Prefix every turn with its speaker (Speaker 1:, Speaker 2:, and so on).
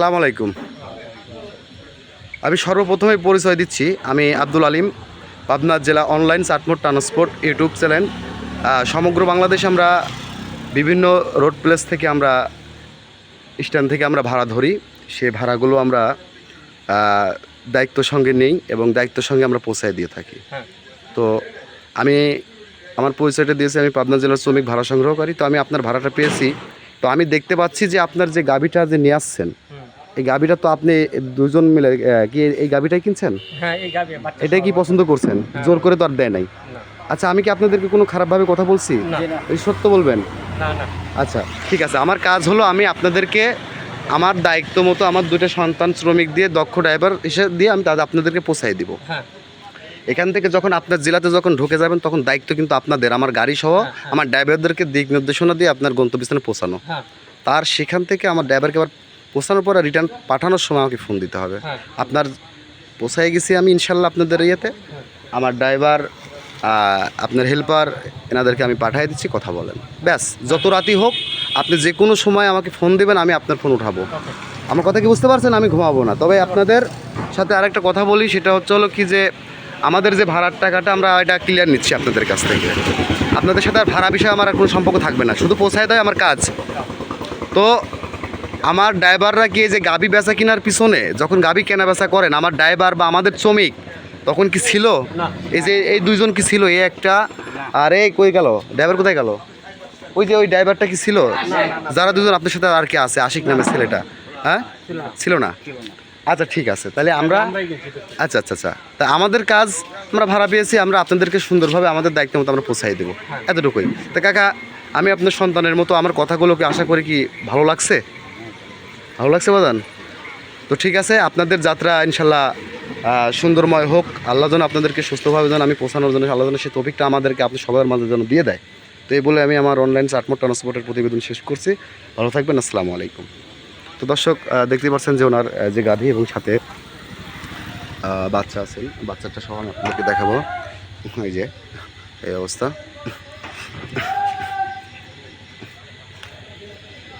Speaker 1: আসসালামু আলাইকুম। আমি সর্বপ্রথমে পরিচয় দিচ্ছি। আমি আব্দুল আলিম পাবনা জেলা online Chatmohar transport YouTube channel. সমগ্র বাংলাদেশ আমরা বিভিন্ন রোড প্লেস থেকে আমরা স্ট্যান্ড থেকে আমরা ভাড়া ধরি। সে ভাড়াগুলো আমরা দায়িত্ব সঙ্গে নেই এবং দায়িত্ব সঙ্গে আমরা পৌঁছায় দিয়ে থাকি।
Speaker 2: হ্যাঁ।
Speaker 1: তো আমি আমার পরিচয়টা দিয়েছি আমি পাবনা জেলার শ্রমিক ভাড়া সংগ্রহ করি তো আমি আপনার ভাড়াটা পেয়েছি। তো আমি দেখতে পাচ্ছি যে আপনার যে গাবিটা যে নিয়ে আসছেন। এই গাবিটা তো আপনি দুজন মিলে কি এই গাবিটাই কিনছেন?
Speaker 2: হ্যাঁ এই গাবি
Speaker 1: এটাই কি পছন্দ করছেন?
Speaker 2: হ্যাঁ।
Speaker 1: জোর করে তো আর দেয় নাই। আচ্ছা আমি কি আপনাদেরকে কোনো খারাপভাবে কথা বলছি? সত্য বলবেন?
Speaker 2: না না।
Speaker 1: আচ্ছা ঠিক আছে। আমার কাজ হলো আমি আপনাদেরকে আমার দায়িত্ব মতো আমার দুটো সন্তান শ্রমিক দিয়ে দক্ষ ড্রাইভার হিসেবে দিয়ে আমি তাদের আপনাদেরকে পৌঁছাই দিব।
Speaker 2: হ্যাঁ।
Speaker 1: এখান থেকে যখন আপনার জেলাতে যখন ঢুকে যাবেন তখন দায়িত্ব কিন্তু আপনাদের আমার গাড়ি সহ
Speaker 2: হ্যাঁ।
Speaker 1: আমার ড্রাইভারদেরকে দিক নির্দেশনা দিয়ে আপনার গন্তব্যস্থানে পৌঁছানো।
Speaker 2: হ্যাঁ।
Speaker 1: তার সেখান থেকে আমার ড্রাইভারকে আবার পৌঁছানোর পরে রিটার্ন পাঠানোর সময় আমাকে ফোন দিতে হবে।
Speaker 2: হ্যাঁ।
Speaker 1: আপনার পৌঁছায় গেছি আমি ইনশাল্লাহ আপনাদের ইয়েতে। আমার ড্রাইভার আপনার হেল্পার এনাদেরকে আমি পাঠিয়ে দিচ্ছি কথা বলেন। ব্যাস যত রাতি হোক আপনি যে কোনো সময় আমাকে ফোন দেবেন আমি আপনার ফোন উঠাবো। আমার কথা কি বুঝতে পারছেন? আমি ঘুমাবো না। তবে আপনাদের সাথে আরেকটা কথা বলি সেটা হচ্ছে হলো কি যে আমাদের যে ভাড়ার টাকাটা আমরা এটা ক্লিয়ার নিচ্ছি আপনাদের কাছ থেকে। আপনাদের সাথে আর ভাড়া বিষয়ে আমার আর কোনো সম্পর্ক থাকবে না। শুধু পৌঁছায় দেয় আমার কাজ। তো আমার ড্রাইভাররা কি এই যে গাবি বেচা কেনার পিছনে যখন গাবি কেনা বেচা করেন আমার ড্রাইভার বা আমাদের শ্রমিক তখন কি ছিল? এই যে এই দুইজন কি ছিল? এই একটা আর এই কই গেল? ড্রাইভার কোথায় গেল? ওই যে ওই ড্রাইভারটা কি ছিল? যারা দুজন আপনার সাথে আর কি আছে? আশিক নামে ছেলেটা। হ্যাঁ?
Speaker 2: ছিল না।
Speaker 1: আচ্ছা ঠিক আছে। তাহলে আমরা। আচ্ছা আচ্ছা আচ্ছা। তা আমাদের কাজ আমরা ভাড়া পেয়েছি আমরা আপনাদেরকে সুন্দরভাবে আমাদের দায়িত্ব মতো আমরা পৌঁছাই দেবো। এতটুকুই। তা কাকা আমি আপনার সন্তানের মতো আমার কথাগুলোকে আশা করি কি ভালো লাগছে? ভালো লাগছে বাদান তো ঠিক আছে, আপনাদের যাত্রা ইনশাল্লাহ সুন্দরময় হোক। আল্লাহ যেন আপনাদেরকে সুস্থভাবে যেন আমি পৌঁছানোর জন্য, আল্লাহ যেন সেই টপিকটা আমাদেরকে আপনি সবার মাঝে যেন দিয়ে দেয়। তো এই বলে আমি আমার অনলাইন চাটমোট ট্রান্সপোর্টের প্রতিবেদন শেষ করছি। ভালো থাকবেন, আসসালামু আলাইকুম। তো দর্শক দেখতে পাচ্ছেন যে ওনার যে গাধি এবং সাথে বাচ্চা আছেন। বাচ্চাটা সহ আমি আপনাদেরকে দেখাবো। এই যে, এই অবস্থা।